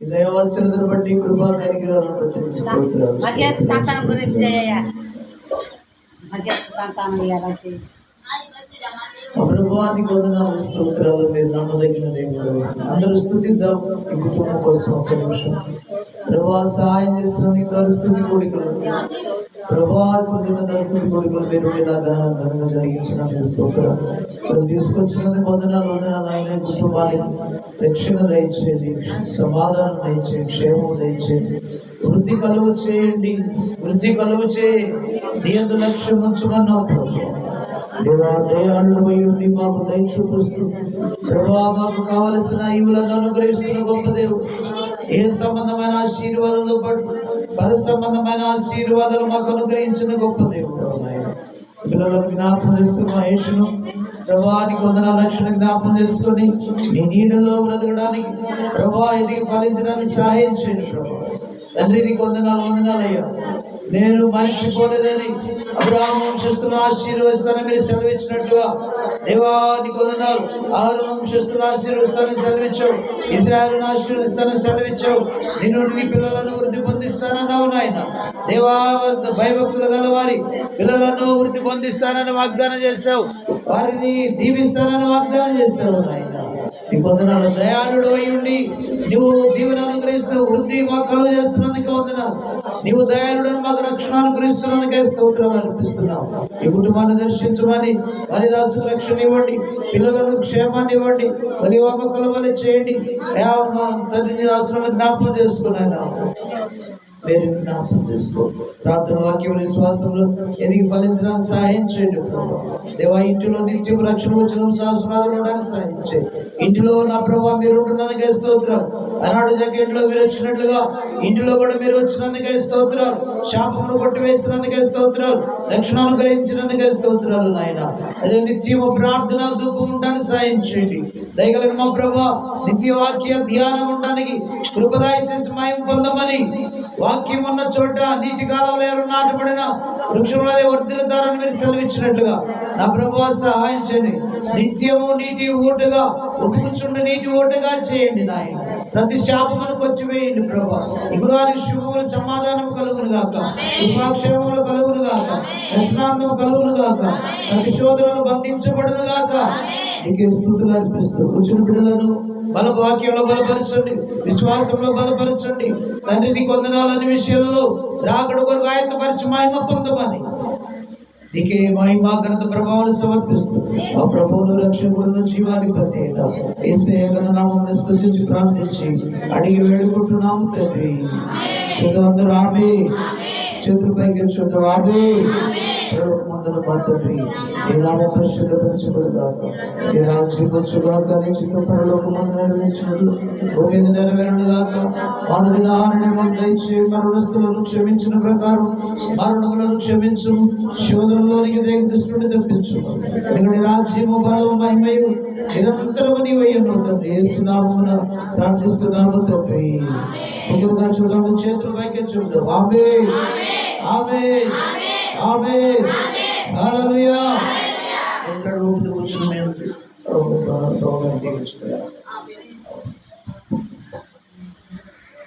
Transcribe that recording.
దయవలసినదని బట్టి కృపా. మధ్యస్థ సంతానం గురించి మధ్యస్థ సంతానం ఎలా చేసి ప్రభువానికి వందనాలు స్తోత్రాలు మీరు నమ్మదగిన అందరూ స్థుతిద్దాం ఈ కుటుంబం కోసం ఒక నిమిషం. ప్రభా సహాయం చేస్తున్నందుకు స్థుతి కోడికలు ప్రభా పొందిన తీసుకొచ్చినందుకు వందనాలు వందనాలు ఆయన కుటుంబానికి రక్షణ దయచేయండి సమాధానం దయచేయండి క్షేమం దయచేయండి వృద్ధి కలుగు చేయండి వృద్ధి కలుగు చేయి నియంత్ర లక్ష్యం ఉంచమన్నావు ప్రభు మాకు దయ చూపిస్తూ ప్రభా మాకు కావలసిన ఈవులను అనుగ్రహిస్తున్న గొప్ప దేవుడు ఏ సంబంధమైన ఆశీర్వాదాలు పాటు సంబంధమైన ఆశీర్వాదాలు మాకు అనుగ్రహించిన గొప్ప దేవుడు ఆయన జ్ఞాపం జ్ఞాపకం చేసుకుని ప్రభానికి వందన రక్షణ జ్ఞాపకం చేసుకొని నీ నీడలో బ్రతకడానికి ప్రభా ఎదిగి ఫలించడానికి సహాయం చేయండి ప్రభా. తండ్రి నీకు వందనాలు వందనాలయ్యా. నేను మరిచిపోలేదని అబ్రాహ్మ వంశస్థులు ఆశీర్వదిస్తానని మీరు సెలవిచ్చినట్టుగా దేవా నీకు వందనాలు ఆరు వంశస్థులను ఆశీర్వదిస్తానని సెలవిచ్చావు. ఇస్రాయల్ని ఆశీర్వదిస్తానని సెలవిచ్చావు. నిన్ను నీ పిల్లలను వృద్ధి పొందిస్తానన్నావు నాయన. దేవా భయభక్తులు గలవారి పిల్లలను వృద్ధి పొందిస్తానని వాగ్దానం చేశావు. వారిని దీవిస్తానని వాగ్దానం చేశావు నాయన. వందనాలు. పొందనాలు దయాళుడు అయి ఉండి నువ్వు దీవెన అనుగ్రహిస్తూ వృద్ధి మాకు కలుగు చేస్తున్నందుకు వందనాలు. నీవు దయాళుడు మాకు రక్షణ అనుగ్రహిస్తున్నందుకే స్తోత్రం అర్పిస్తున్నావు. ఈ కుటుంబాన్ని దర్శించమని మరి దాసుకు రక్షణ ఇవ్వండి పిల్లలకు క్షేమాన్ని ఇవ్వండి మరి వామకల వల్ల చేయండి తండ్రిని దాసులను జ్ఞాపకం చేసుకున్నాను మీరు జ్ఞాపకం చేసుకో. ప్రార్థన వాక్యం విశ్వాసంలో ఎదిగి ఫలించడానికి సహాయం చేయండి ప్రభు. దేవా ఇంటిలో నిలిచి రక్షణ వచ్చిన సహస్రాలు ఉండడానికి సహాయం చేయండి ఇంటిలో నా ప్రభావ మీరు ఉంటున్నందుకే స్తోత్రం. అనాడు జాకెట్లో మీరు వచ్చినట్లుగా ఇంటిలో కూడా మీరు వచ్చినందుకే స్తోత్రాలు. శాపమును కొట్టి వేసినందుకే స్తోత్రాలు. రక్షణ అనుగ్రహించినందుకే స్తోత్రాలు నాయన. అదే నిత్యము ప్రార్థన దుఃఖం ఉండడానికి సహాయం చేయండి. దయగలిగిన మా ప్రభా నిత్య వాక్య ధ్యానం ఉండడానికి కృపదాయ చేసి మాయం పొందమని వాక్యం ఉన్న చోట నీటి కాలంలో ఎవరు నాటబడిన వృక్షంలో వర్ధిల్లుతారని మీరు సెలవిచ్చినట్లుగా నా ప్రభా సహాయం చేయండి. నిత్యము నీటి ఓటుగా ఉతుకుచుండి నీటి ఓటుగా చేయండి నాయన. ప్రతి శాపమును కొచ్చివేయండి ప్రభా. వారికి శుభములు సమాధానం కలుగును గాక. కృపాక్షేమములు కలుగును గాక. రక్షణార్థం కలుగును గాక. ప్రతి శోధనలు బంధించబడును గాక. నీకే స్థుతులు అర్పిస్తూ వచ్చిన బిడ్డలను బల వాక్యంలో బలపరచండి. విశ్వాసంలో బలపరచండి. తండ్రి నీకు వందనాలని విషయంలో రాకడు కొరకు ఆయత్తపరిచి మహిమ పొందమని. నీకే మహిమ ఘనత ప్రభావాలు సమర్పిస్తూ ఆ ప్రభువును రక్షకుడు జీవాధిపతి ఏసే నామం స్తుతించి ప్రార్థించి అడిగి వేడుకుంటున్నాము తండ్రి. చదువు ఆమె చేతులు పైకి చూద్దాం ఆమె మందులు ఏ ఏ నీ చిత్త పరలోకమందు నెరవేర్చినట్లు భూమి మీద దయచే మరణస్తులను క్షమించిన ప్రకారం మరణములను క్షమించు శోధనలోనికి దేని దృష్టిని తప్పించు ఇక్కడ రాజ్యము బలము మహిమయు నిరంతరము ఏసునామమున ప్రార్థిస్తున్నాము తండ్రి. చేతులు పైకి చూద్దాం ఆమె ఆమె ఆమె హల్లెలూయా. ఎక్కడ ఊపిరి కూర్చుని మేము